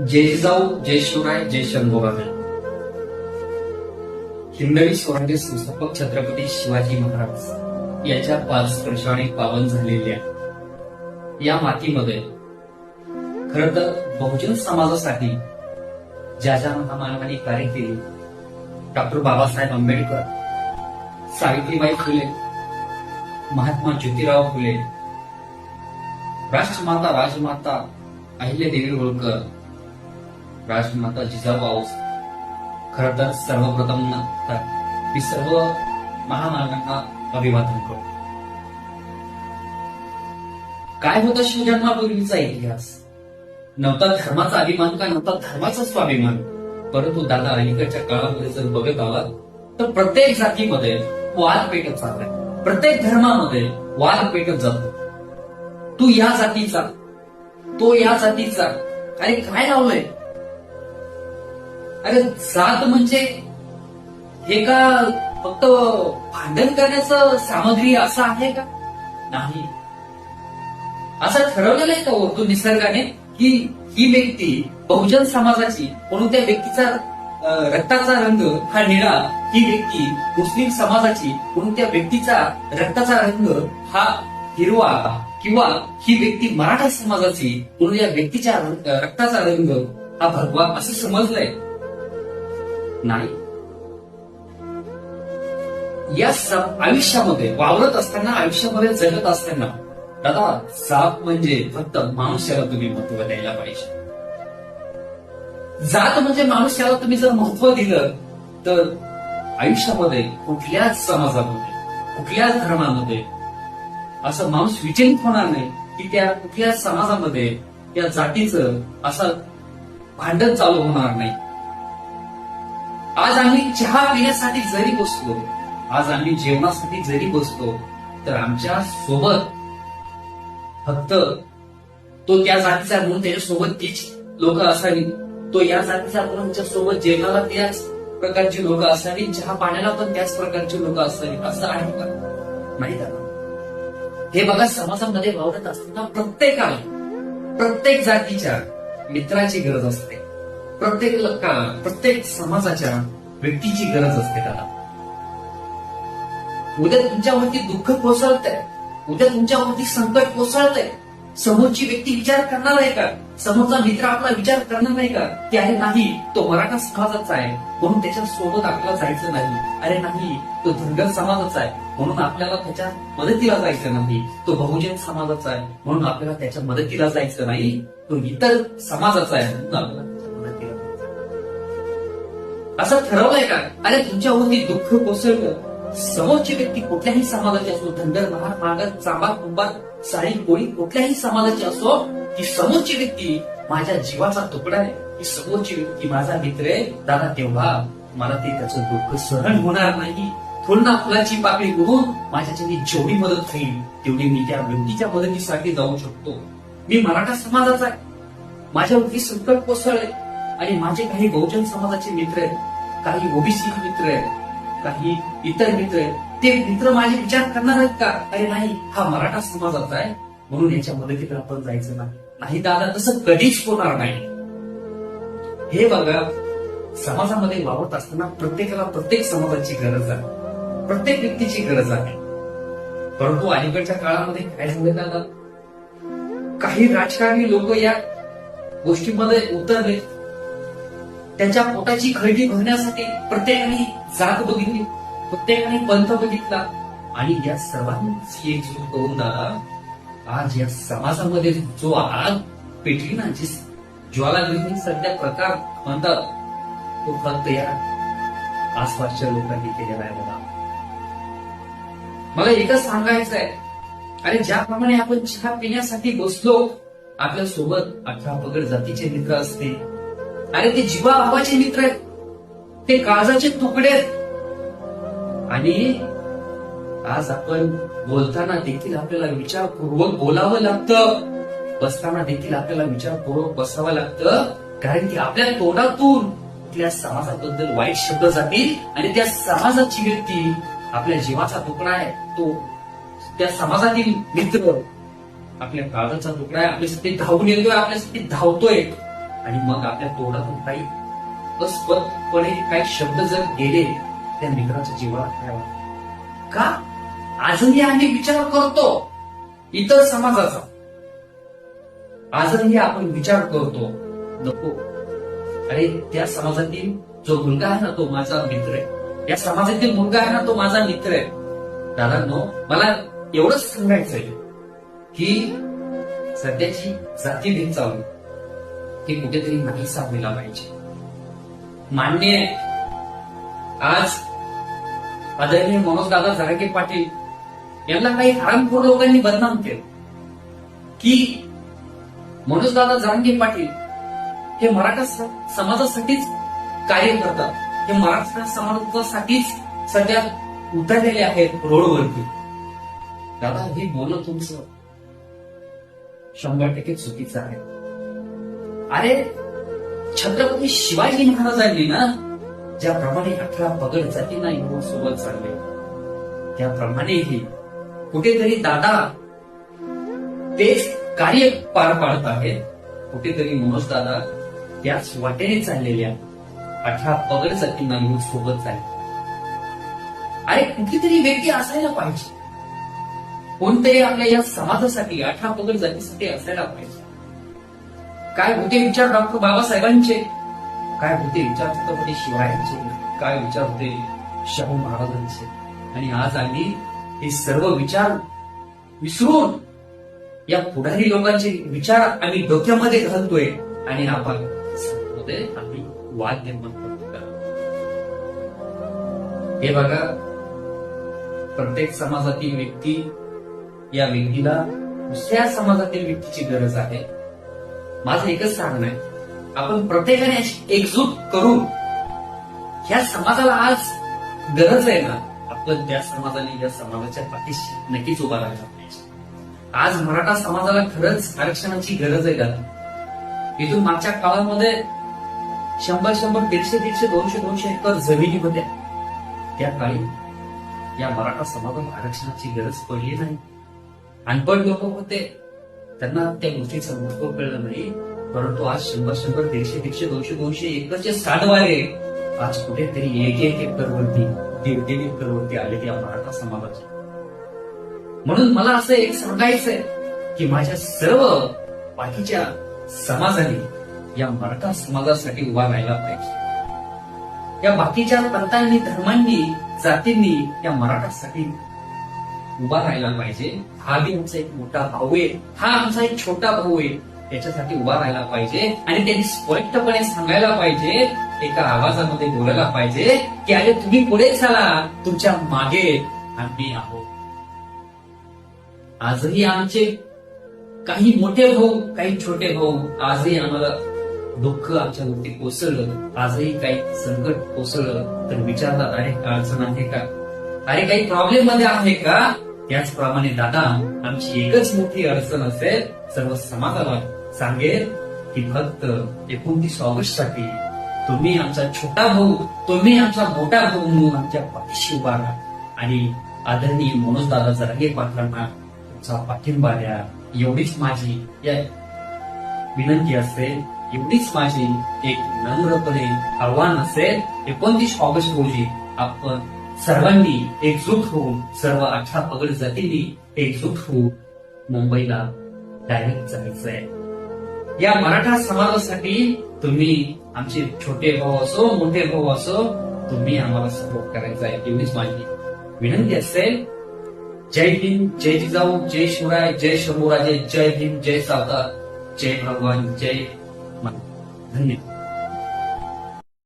जय जाऊ जय शिवराय जय शंभूराजे हिंदवी स्वराज्य संस्थापक छत्रपती शिवाजी महाराज याच्या पाच स्पर्शाने पावन झालेल्या या मातीमध्ये खर तर बहुजन समाजासाठी ज्या ज्या महामानवाने कार्य केले डॉक्टर बाबासाहेब आंबेडकर सावित्रीबाई फुले महात्मा ज्योतिराव फुले राष्ट्रमाता राजमाता अहिल्यादेवी होळकर राजमाता जिजाऊ खर तर सर्वप्रथम ना मी सर्व महामार्गांना अभिवादन करतो काय होता शिवजन्मापूर्वीचा इतिहास? नव्हता धर्माचा अभिमान का नव्हता धर्माचा स्वाभिमान? परंतु दादा अलीकडच्या काळामध्ये जर बघत आला तर प्रत्येक जातीमध्ये वाद पेटत चाललाय. प्रत्येक धर्मामध्ये वाद पेटत जातो तू या जातीचा तो या जातीचा. अरे काय लावलंय? अरे जात म्हणजे हे का फक्त भांडण करण्याचं सामग्री असं आहे का? नाही. असं ठरवलेलं आहे का हो, उर्दू निसर्गाने? की ही व्यक्ती बहुजन समाजाची म्हणून त्या व्यक्तीचा रक्ताचा रंग हा निळा ही व्यक्ती मुस्लिम समाजाची म्हणून त्या व्यक्तीचा रक्ताचा रंग हा हिरवा किंवा ही व्यक्ती मराठा समाजाची म्हणून या व्यक्तीच्या रक्ताचा रंग हा भगवा असं समजलंय. नाही. या आयुष्यामध्ये वावरत असताना आयुष्यामध्ये जगत असताना दादा साप म्हणजे फक्त माणूसाला तुम्ही महत्त्व द्यायला पाहिजे. जात म्हणजे माणूसाला तुम्ही जर महत्त्व दिलं तर आयुष्यामध्ये कुठल्याच समाजामध्ये कुठल्याच धर्मामध्ये असं माणूस विचलित होणार नाही की त्या कुठल्याच समाजामध्ये त्या जातीचं असं भांडण चालू होणार नाही. आज आम्ही चहा पिण्यासाठी जरी बसलो आज आम्ही जेवणासाठी जरी बसलो तर आमच्यासोबत फक्त तो त्या जातीचा म्हणून त्याच्यासोबत तीच लोक असावी. तो या जातीचा म्हणून सोबत जेवणाला त्याच प्रकारची लोक असावी चहा पाण्याला पण त्याच प्रकारची लोक असावी असं आहे का नाही का? हे बघा समाजामध्ये वावरत असताना प्रत्येकाला प्रत्येक जातीच्या मित्राची गरज असते. प्रत्येक प्रत्येक समाजाच्या व्यक्तीची गरज असते त्याला. उद्या तुमच्यावरती दुःख कोसळतंय. उद्या तुमच्यावरती संकट कोसळतंय. समोरची व्यक्ती विचार करणार आहे का? समोरचा मित्र आपला विचार करणार नाही का? की अरे नाही तो मराठा समाजाचा आहे. म्हणून त्याच्या सोबत आपल्याला जायचं नाही. अरे नाही तो धनगर समाजाचा आहे. म्हणून आपल्याला त्याच्या मदतीला जायचं नाही. तो बहुजन समाजाचा आहे. म्हणून आपल्याला त्याच्या मदतीला जायचं नाही. तो इतर समाजाचा आहे म्हणून आपल्याला असं ठरवलंय का? अरे तुमच्यावरती दुःख कोसळलं. समोरची व्यक्ती कुठल्याही समाजाची असो धनगर महार मागर चांबा कुंभार साळी कोळी कुठल्याही समाजाची असो ती समोरची व्यक्ती माझ्या जीवाचा तुकडा आहे. ही समोरची व्यक्ती माझा मित्र आहे. दादा तेव्हा मला ते त्याचं दुःख सहन होणार नाही. थोडा फुलाची पाकळी उडून माझ्याच्याने जेवढी मदत होईल तेवढी मी त्या व्यक्तीच्या मदतीसाठी जाऊ शकतो. मी मराठा समाजाचा आहे. माझ्यावरती संकट कोसळले आणि माझे काही बहुजन समाजाचे मित्र आहेत. काही ओबीसी मित्र आहेत काही इतर मित्र आहेत. ते मित्र माझे विचार करणार आहेत का? अरे नाही हा मराठा समाजाचा आहे म्हणून याच्या मदतीला आपण जायचं नाही. दादा तसं कधीच होणार नाही. हे बघा समाजामध्ये वावरत असताना प्रत्येकाला प्रत्येक समाजाची गरज आहे. प्रत्येक व्यक्तीची गरज आहे. परंतु अलीकडच्या काळामध्ये काय झालं दादा? काही राजकारणी लोक या गोष्टीमध्ये उतरले त्यांच्या पोटाची खळगी भरण्यासाठी प्रत्येकाने जात बघितली प्रत्येकाने पंथ बघितला. आणि या सर्वांची एकजूट करून दादा आज या समाजामध्ये जो आग पेटली ना जी ज्वालाग्नी सध्या प्रकार म्हणतात तो फक्त या आसपासच्या लोकांनी केलेला आहे बघा. मला एकच सांगायचं आहे. अरे ज्याप्रमाणे आपण चहा पिण्यासाठी बसलो आपल्यासोबत अठरा पगड जातीचे मित्र असते अरे ते जीवा भावाचे मित्र आहेत. ते काळजाचे तुकडे आहेत. आणि आज आपण बोलताना देखील आपल्याला विचारपूर्वक बोलावं लागतं. बसताना देखील आपल्याला विचारपूर्वक बसावं लागतं. कारण की आपल्या तोंडातून त्या समाजाबद्दल वाईट शब्द जातील आणि त्या समाजाची व्यक्ती आपल्या जीवाचा तुकडा आहे. तो त्या समाजातील मित्र आपल्या काळाचा तुकडा आहे. आपल्यासाठी धावून येतोय आपल्यासाठी धावतोय. आणि मग आपल्या तोंडातून काही अस्पदपणे काही शब्द जर गेले त्या मित्राच्या जीवाला काय वाटत? का? आजही आम्ही विचार करतो इतर समाजाचा. आजही आपण विचार करतो नको. अरे त्या समाजातील जो मुलगा आहे ना तो माझा मित्र आहे. या समाजातील मुलगा आहे ना तो माझा मित्र आहे. दादांनो मला एवढंच सांगायचंय की सध्याची जाती दिन चालू. हे कुठेतरी नाहीसा व्हायला पाहिजे मान्य आहे. आज आदरणीय मनोज दादा झराके पाटील यांना काही हरामखोर लोकांनी बदनाम केलं. की मनोज दादा जारंगे पाटील हे मराठा समाजासाठीच कार्य करतात. हे मराठा समाजासाठीच सध्या उतरलेले आहेत रोडवरती. दादा हे बोलणं तुमचं शंभर टक्के चुकीचं आहे. अरे छत्रपती शिवाजी महाराजांनी ना? ज्याप्रमाणे अठरा पगड जातींना युवक हो, सोबत चालले. त्याप्रमाणेही कुठेतरी दादा तेच कार्य पार पाडत आहेत. कुठेतरी मनोज दादा त्याच वाटेने चाललेल्या अठरा पगड जातींना युवक हो, सोबत चालले. अरे कुठेतरी व्यक्ती असायला पाहिजे. कोणतरी आपल्या या समाजासाठी अठरा पगड जातीसाठी असायला पाहिजे. काय होते विचार डॉक्टर बाबासाहेबांचे? काय होते विचार छत्रपती शिवायांचे काय विचार होते शाहू महाराजांचे? आणि आज आम्ही हे सर्व विचार विसरून या पुढारी लोकांचे विचार आम्ही डोक्यामध्ये घालतोय आणि आपण आम्ही वाद निर्माण करतो हे बघा प्रत्येक समाजातील व्यक्ती या व्यक्तीला दुसऱ्या समाजातील व्यक्तीची गरज आहे. माझं एकच सांगणं आहे. आपण प्रत्येकाने एकजूट करून ह्या समाजाला आज गरज आहे ना आपण त्या समाजाने या समाजाच्या पाठीशी नक्कीच उभा राहायला पाहिजे. आज मराठा समाजाला खरंच आरक्षणाची गरज आहे का? इथून मागच्या काळामध्ये शंभर शंभर दीडशे दीडशे दोनशे दोनशे एकर जमिनी होत्या. त्या काळी या मराठा समाजाला आरक्षणाची गरज पडली नाही. अनपढ लोक होते. त्यांना त्या गोष्टीचं महत्त्व कळलं नाही परंतु आज शंभर शंभर दीडशे दीडशे दोनशे दोनशे एकरचे साडवारे आज कुठेतरी एक एक एकरवरती दीड दीड एकरवरती आले या मराठा समाजाचे. म्हणून मला असं एक सांगायचंय की माझ्या सर्व बाकीच्या समाजाने या मराठा समाजासाठी उभा राहायला पाहिजे. या बाकीच्या पंथांनी धर्मांनी जातींनी या मराठासाठी उभा राहायला पाहिजे. हा बी आमचा एक मोठा भाऊ आहे. हा आमचा एक छोटा भाऊ आहे. त्याच्यासाठी उभा राहायला पाहिजे. आणि त्यांनी स्पष्टपणे सांगायला पाहिजे एका आवाजामध्ये बोलायला पाहिजे की अरे तुम्ही पुढे चला तुमच्या मागे आम्ही आहोत. आजही आमचे काही मोठे भाऊ काही छोटे भाऊ आजही आम्हाला दुःख आमच्यावरती कोसळलं. आजही काही संकट कोसळलं. तर विचारतात अरे अडचण आहे का? अरे काही प्रॉब्लेममध्ये आहे का? त्याचप्रमाणे दादा आमची एकच मोठी अडचण असेल सर्व समाजाला सांगेल की फक्त एकोणतीस ऑगस्टसाठी तुम्ही आमचा छोटा भाऊ तुम्ही आमचा मोठा भाऊ म्हणून आमच्या पाठीशी उभा राहा. आणि आदरणीय मनोज दादा जरागे पाटलांना तुमचा पाठिंबा द्या. एवढीच माझी या विनंती असेल एवढीच माझी एक नम्रपणे आव्हान असेल. एकोणतीस ऑगस्ट रोजी आपण सर्वांनी एकजूट होऊन सर्व अठरा पगड जातींनी एकजूट होऊन मुंबईला डायरेक्ट जायचंय. या मराठा समाजासाठी तुम्ही आमचे छोटे भाऊ असो मोठे भाऊ असो तुम्ही आम्हाला सपोर्ट करायचा आहे. एवढीच माझी विनंती असेल जय हिंद जय जिजाऊ जय शिवराय जय शंभूराजे जय हिंद जय सावतार जय भगवान जय धन्यवाद.